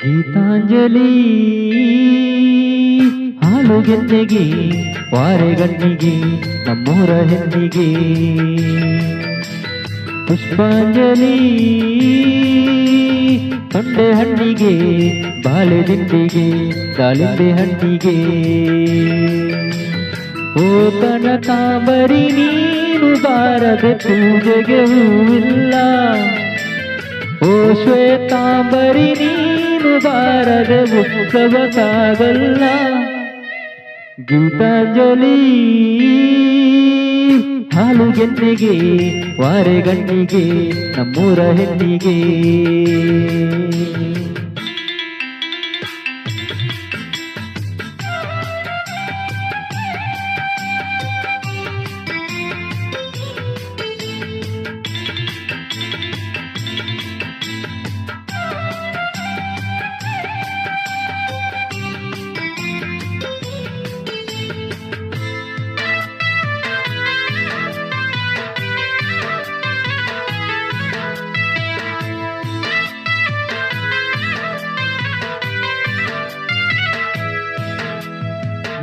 ಗೀತಾಂಜಲಿ. ಹಾಲು ಗೆನ್ನೆಗೆ ವಾರೆಗಣ್ಣಿಗೆ ನಮ್ಮೂರ ಹೆಣ್ಣಿಗೆ. ಪುಷ್ಪಾಂಜಲಿ. ತೊಂಡೆ ಹಣ್ಣಿಗೆ, ಬಾಳೆ ದಿಂಡಿಗೆ, ದಾಳಿಂಬೆ ಹಣ್ಣಿಗೆ. ಓ ಕನಕಾಂಬರಿ ನೀನು ಬಾರದೆ ಪೂಜೆಗೆ ಹೂವಿಲ್ಲ. ಓ ಶ್ವೇತಾಂಬರಿ ನೀನು ಬಾರದೆ ಉತ್ಸವ ಸಾಗಲ್ಲ ಗೀತಾಂಜಲಿ ಹಾಲು ವಾರೆ ವಾರೆಗಣ್ಣಿಗೆ ನಮ್ಮೂರ ಹೆಣ್ಣಿಗೆ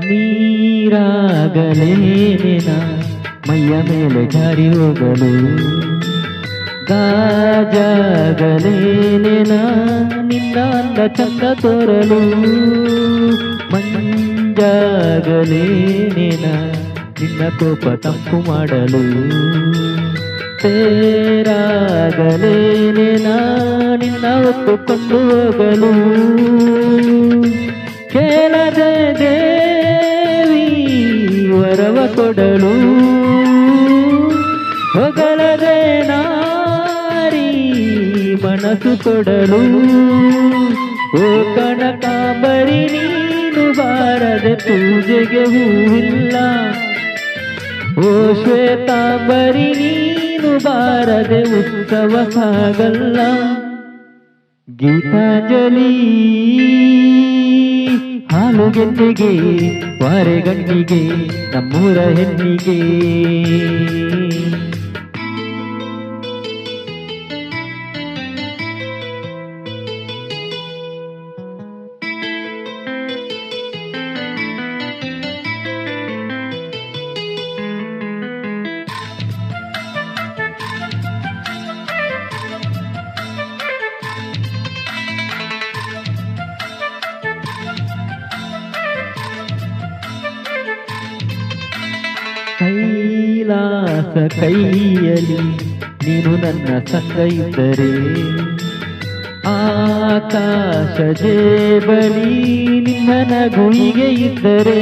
ನೀರಾಗಲೇನೆನ ಮೈಯ ಮೇಲೆ ಜಾರಿ ಹೋಗಲು. ನಾ ನಿನ್ನ ಅಂದ ಚಂದ ತೋರಲು. ಮಂಜಾಗಲೇನ ನಿನ್ನ ಕೋಪ ತಂಪು ಮಾಡಲು. ತೇರಾಗಲೇನೆನ ನಿನ್ನ ಒತ್ತುಕೊಂಡು ಹೋಗಲು. ಕೇಳದೆ ಕೊಡಲು. ಹೊಗಳದೆ ನಾರಿ ಮನಸ್ಸು ಕೊಡಲು. ಓ ಕನಕಾಂಬರಿ ನೀನು ಬಾರದೆ ಪೂಜೆಗೆ ಹೂವಿಲ್ಲ. ಓ ಶ್ವೇತಾಂಬರಿ ನೀನು ಬಾರದೆ ಉತ್ಸವ ಸಾಗಲ್ಲ ಗೀತಾಂಜಲಿ. ಹಾಲು ವಾರೆ ವಾರೆಗಣ್ಣಿಗೆ ನಮ್ಮೂರ ಹೆಣ್ಣಿಗೆ. ಕೈಲಾಸ ಕೈಯಲಿ ನೀನು ನನ್ನ ಸಂಗ ಆಕಾಶ ಜೇಬಲಿ ನಿನ್ನ ಗುಳಿಗೆ ಇದ್ದರೆ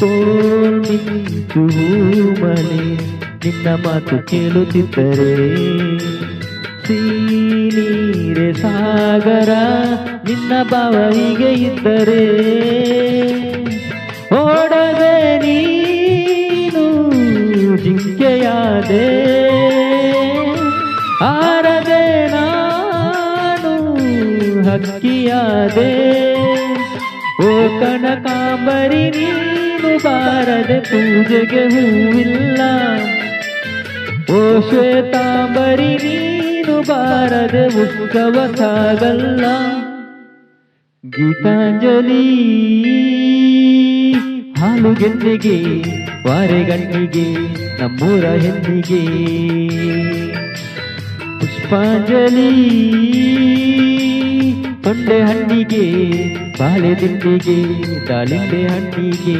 ತೋಳ್ ಮಿಂಚು ಮನೆ ನಿನ್ನ ಮಾತು ಕೇಳುತ್ತಿದ್ದರೆ. ನೀರೆ ಸಾಗರ ನಿನ್ನ ಬಾವರಿಗೆ ಇದ್ದರೆ. ಜಿಂಕೆಯಾದೆ ಆರದೆ ನಾನು ಹಕ್ಕಿಯಾದೆ, ಓ ಕನಕಾಂಬರಿ, ನೀನು ಬಾರದೆ ಪೂಜೆಗೆ ಹೂವಿಲ್ಲ. ಓ ಶ್ವೇತಾಂಬರಿ, ನೀನು ಬಾರದೆ ಉತ್ಸವ ಸಾಗಲ್ಲ. ಗೀತಾಂಜಲಿ ಹಾಲು ಗೆನ್ನೆಗೆ ವಾರೆಗಣ್ಣಿಗೆ ನಮ್ಮೂರ ಹೆಣ್ಣಿಗೆ. ಪುಷ್ಪಾಂಜಲಿ ತೊಂಡೆ ಹಣ್ಣಿಗೆ ಬಾಳೆ ದಿಂಡಿಗೆ ದಾಳಿಂಬೆ ಹಣ್ಣಿಗೆ.